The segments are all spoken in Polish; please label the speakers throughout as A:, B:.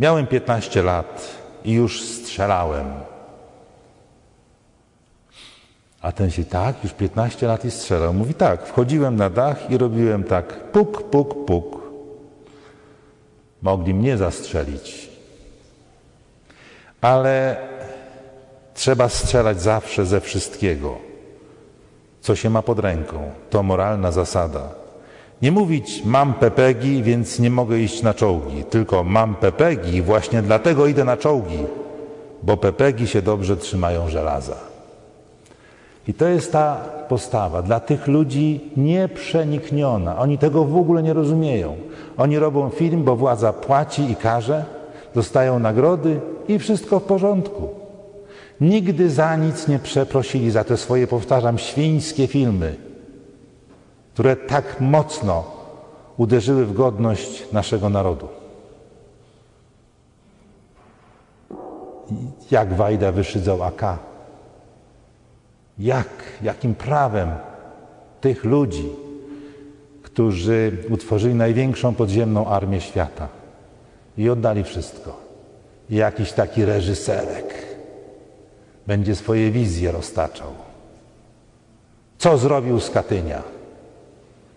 A: Miałem 15 lat i już strzelałem. A ten się tak, już 15 lat i strzelał. Mówi tak, wchodziłem na dach i robiłem tak, puk, puk, puk. Mogli mnie zastrzelić. Ale trzeba strzelać zawsze ze wszystkiego, co się ma pod ręką. To moralna zasada. Nie mówić mam pepegi, więc nie mogę iść na czołgi, tylko mam pepegi i właśnie dlatego idę na czołgi, bo pepegi się dobrze trzymają żelaza. I to jest ta postawa dla tych ludzi nieprzenikniona. Oni tego w ogóle nie rozumieją. Oni robią film, bo władza płaci i każe, dostają nagrody i wszystko w porządku. Nigdy za nic nie przeprosili za te swoje, powtarzam, świńskie filmy, które tak mocno uderzyły w godność naszego narodu. Jak Wajda wyszydzał AK. Jak, jakim prawem tych ludzi, którzy utworzyli największą podziemną armię świata i oddali wszystko. I jakiś taki reżyserek będzie swoje wizje roztaczał. Co zrobił z Katynia?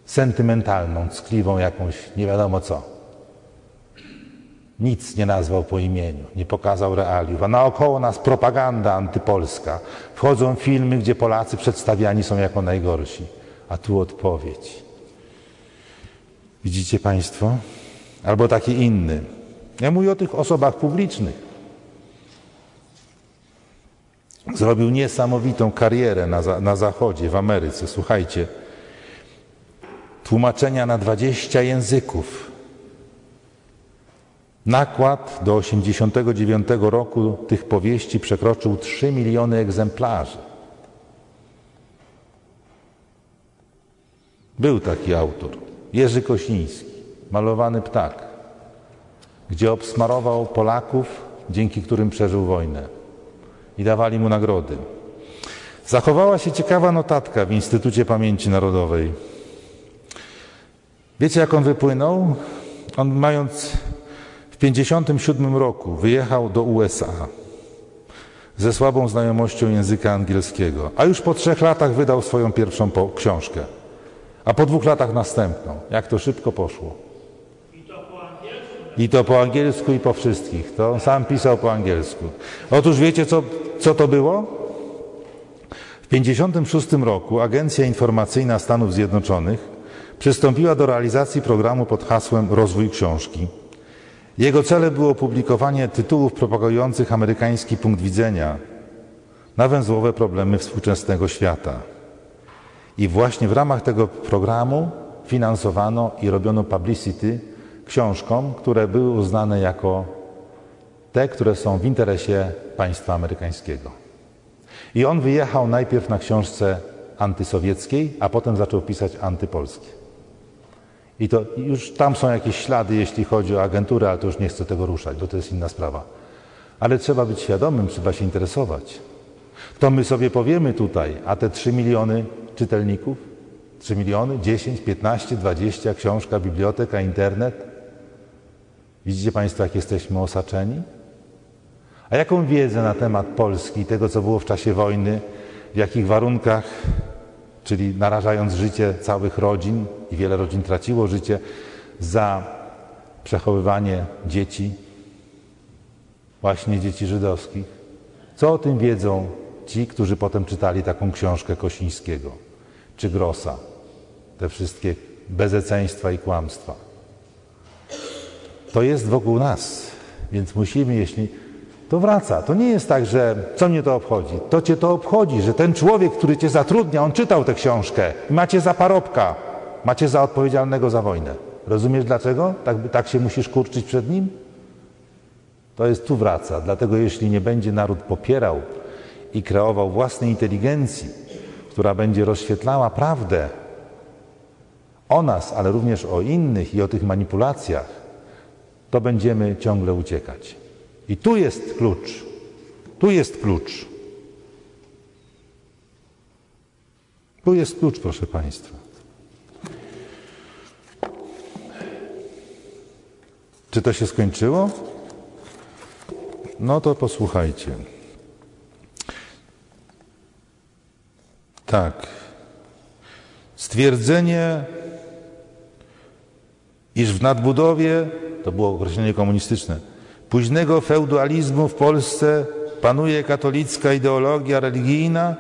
A: Sentymentalną, ckliwą jakąś, nie wiadomo co. Nic nie nazwał po imieniu, nie pokazał realiów, a naokoło nas propaganda antypolska. Wchodzą filmy, gdzie Polacy przedstawiani są jako najgorsi, a tu odpowiedź. Widzicie Państwo? Albo taki inny. Ja mówię o tych osobach publicznych. Zrobił niesamowitą karierę na, na Zachodzie, w Ameryce. Słuchajcie, tłumaczenia na 20 języków. Nakład do 1989 roku tych powieści przekroczył 3 miliony egzemplarzy. Był taki autor, Jerzy Kosiński, malowany ptak, gdzie obsmarował Polaków, dzięki którym przeżył wojnę i dawali mu nagrody. Zachowała się ciekawa notatka w Instytucie Pamięci Narodowej. Wiecie, jak on wypłynął? On mając w 1957 roku wyjechał do USA ze słabą znajomością języka angielskiego, a już po trzech latach wydał swoją pierwszą książkę, a po dwóch latach następną. Jak to szybko poszło. I to po angielsku i po wszystkich. To on sam pisał po angielsku. Otóż wiecie, co, co to było? W 1956 roku Agencja Informacyjna Stanów Zjednoczonych przystąpiła do realizacji programu pod hasłem Rozwój Książki. Jego celem było publikowanie tytułów propagujących amerykański punkt widzenia na węzłowe problemy współczesnego świata. I właśnie w ramach tego programu finansowano i robiono publicity książkom, które były uznane jako te, które są w interesie państwa amerykańskiego. I on wyjechał najpierw na książce antysowieckiej, a potem zaczął pisać antypolskie. I to już tam są jakieś ślady, jeśli chodzi o agenturę, ale to już nie chcę tego ruszać, bo to jest inna sprawa. Ale trzeba być świadomym, trzeba się interesować. To my sobie powiemy tutaj, a te 3 miliony czytelników, 3 miliony, 10, 15, 20, książka, biblioteka, internet. Widzicie Państwo, jak jesteśmy osaczeni? A jaką wiedzę na temat Polski tego, co było w czasie wojny, w jakich warunkach, czyli narażając życie całych rodzin, i wiele rodzin traciło życie, za przechowywanie dzieci, właśnie dzieci żydowskich. Co o tym wiedzą ci, którzy potem czytali taką książkę Kosińskiego czy Grossa? Te wszystkie bezeceństwa i kłamstwa. To jest wokół nas, więc musimy, jeśli to wraca. To nie jest tak, że co mnie to obchodzi. To cię to obchodzi, że ten człowiek, który cię zatrudnia, on czytał tę książkę macie za parobka, macie za odpowiedzialnego za wojnę. Rozumiesz dlaczego? Tak, tak się musisz kurczyć przed nim? To jest tu wraca. Dlatego jeśli nie będzie naród popierał i kreował własnej inteligencji, która będzie rozświetlała prawdę o nas, ale również o innych i o tych manipulacjach, to będziemy ciągle uciekać. I tu jest klucz. Tu jest klucz. Tu jest klucz, proszę Państwa. Czy to się skończyło? No to posłuchajcie. Tak. Stwierdzenie, iż w nadbudowie, to było określenie komunistyczne, późnego feudalizmu w Polsce panuje katolicka ideologia religijna,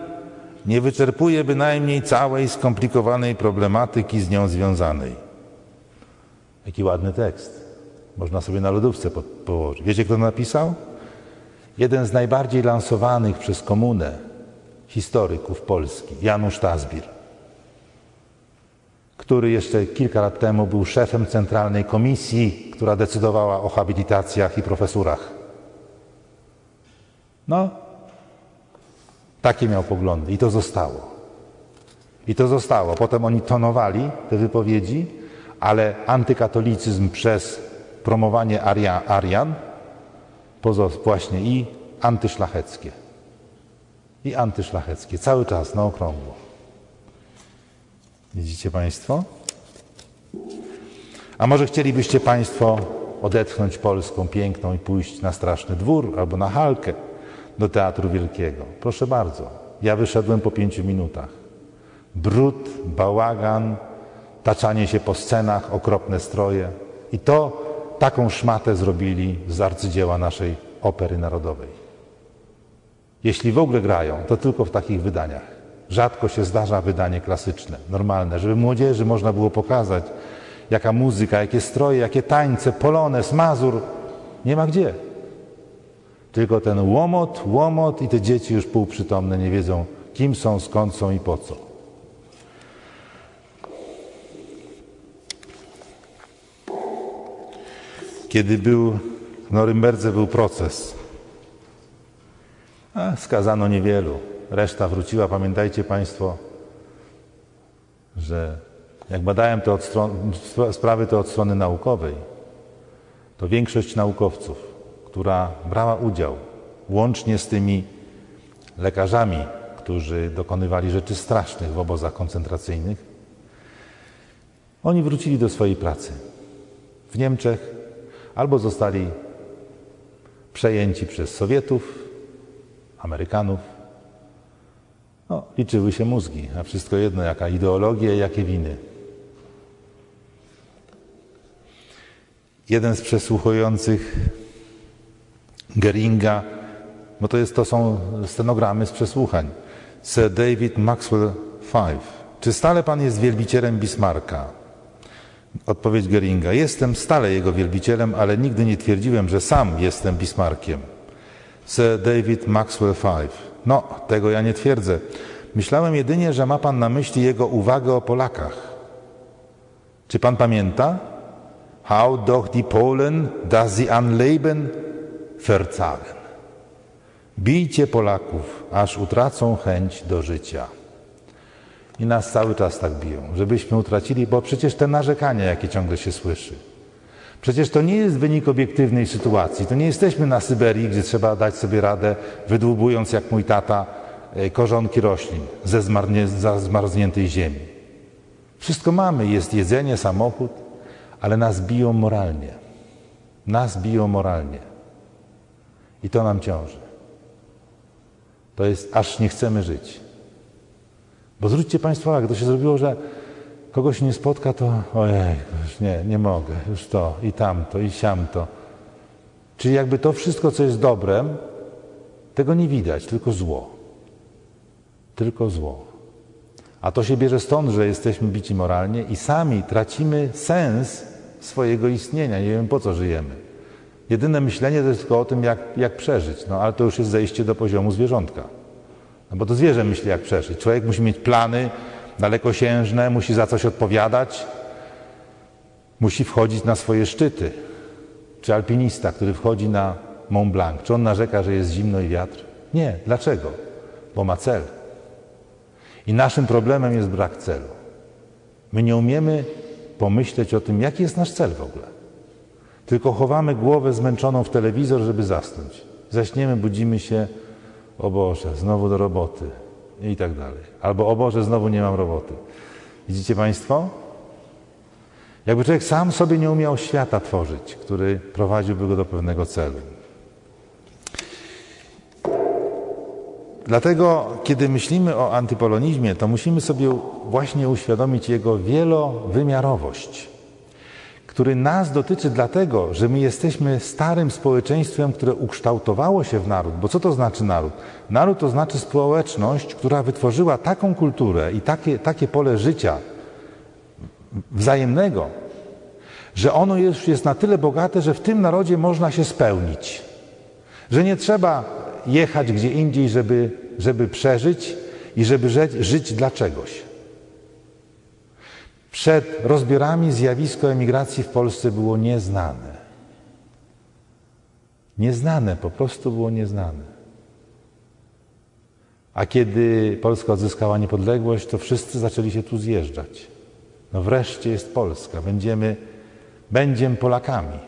A: nie wyczerpuje bynajmniej całej skomplikowanej problematyki z nią związanej. Jaki ładny tekst. Można sobie na lodówce położyć. Wiecie, kto napisał? Jeden z najbardziej lansowanych przez komunę historyków Polski, Janusz Tazbir, który jeszcze kilka lat temu był szefem Centralnej Komisji, która decydowała o habilitacjach i profesurach. No, takie miał poglądy i to zostało. I to zostało. Potem oni tonowali te wypowiedzi, ale antykatolicyzm przez promowanie Arian właśnie i antyszlacheckie. I antyszlacheckie. Cały czas na okrągło. Widzicie Państwo? A może chcielibyście Państwo odetchnąć Polską piękną i pójść na Straszny Dwór albo na Halkę do Teatru Wielkiego? Proszę bardzo. Ja wyszedłem po pięciu minutach. Brud, bałagan, taczanie się po scenach, okropne stroje. I to taką szmatę zrobili z arcydzieła naszej opery narodowej. Jeśli w ogóle grają, to tylko w takich wydaniach. Rzadko się zdarza wydanie klasyczne, normalne, żeby młodzieży można było pokazać, jaka muzyka, jakie stroje, jakie tańce, polones, mazur. Nie ma gdzie. Tylko ten łomot, łomot i te dzieci już półprzytomne nie wiedzą, kim są, skąd są i po co. Kiedy był w Norymberdze był proces. A skazano niewielu. Reszta wróciła. Pamiętajcie Państwo, że jak badałem te sprawy te od strony naukowej, to większość naukowców, która brała udział łącznie z tymi lekarzami, którzy dokonywali rzeczy strasznych w obozach koncentracyjnych, oni wrócili do swojej pracy. W Niemczech albo zostali przejęci przez Sowietów, Amerykanów. No, liczyły się mózgi, a wszystko jedno, jaka ideologia i jakie winy. Jeden z przesłuchujących Geringa, bo to, jest, to są stenogramy z przesłuchań, Sir David Maxwell Five. Czy stale pan jest wielbicielem Bismarcka? Odpowiedź Geringa. Jestem stale jego wielbicielem, ale nigdy nie twierdziłem, że sam jestem Bismarckiem. Sir David Maxwell Five. No, tego ja nie twierdzę. Myślałem jedynie, że ma pan na myśli jego uwagę o Polakach. Czy pan pamięta? How doch die Polen das sie an Leben verzahlen. Bijcie Polaków, aż utracą chęć do życia. I nas cały czas tak biją, żebyśmy utracili, bo przecież te narzekania, jakie ciągle się słyszy, przecież to nie jest wynik obiektywnej sytuacji. To nie jesteśmy na Syberii, gdzie trzeba dać sobie radę, wydłubując jak mój tata e, korzonki roślin ze zmarzniętej ziemi. Wszystko mamy, jest jedzenie, samochód, ale nas biją moralnie. Nas biją moralnie. I to nam ciąży. To jest, aż nie chcemy żyć. Bo zwróćcie Państwo uwagę, to się zrobiło, że kogoś nie spotka, to ojej, już nie, nie mogę, już to i tamto i siamto. Czyli jakby to wszystko, co jest dobrem, tego nie widać, tylko zło. Tylko zło. A to się bierze stąd, że jesteśmy bici moralnie i sami tracimy sens swojego istnienia. Nie wiem po co żyjemy. Jedyne myślenie to jest tylko o tym, jak, jak przeżyć. No ale to już jest zejście do poziomu zwierzątka. No bo to zwierzę myśli, jak przeżyć. Człowiek musi mieć plany dalekosiężne, musi za coś odpowiadać, musi wchodzić na swoje szczyty. Czy alpinista, który wchodzi na Mont Blanc, czy on narzeka, że jest zimno i wiatr? Nie. Dlaczego? Bo ma cel. I naszym problemem jest brak celu. My nie umiemy pomyśleć o tym, jaki jest nasz cel w ogóle. Tylko chowamy głowę zmęczoną w telewizor, żeby zasnąć. Zaśniemy, budzimy się, o Boże, znowu do roboty i tak dalej. Albo o Boże, znowu nie mam roboty. Widzicie Państwo? Jakby człowiek sam sobie nie umiał świata tworzyć, który prowadziłby go do pewnego celu. Dlatego, kiedy myślimy o antypolonizmie, to musimy sobie właśnie uświadomić jego wielowymiarowość który nas dotyczy dlatego, że my jesteśmy starym społeczeństwem, które ukształtowało się w naród. Bo co to znaczy naród? Naród to znaczy społeczność, która wytworzyła taką kulturę i takie, takie pole życia wzajemnego, że ono już jest na tyle bogate, że w tym narodzie można się spełnić. Że nie trzeba jechać gdzie indziej, żeby, żeby przeżyć i żeby żyć, żyć dla czegoś. Przed rozbiorami zjawisko emigracji w Polsce było nieznane. Nieznane, po prostu było nieznane. A kiedy Polska odzyskała niepodległość, to wszyscy zaczęli się tu zjeżdżać. No wreszcie jest Polska, będziemy, będziemy Polakami.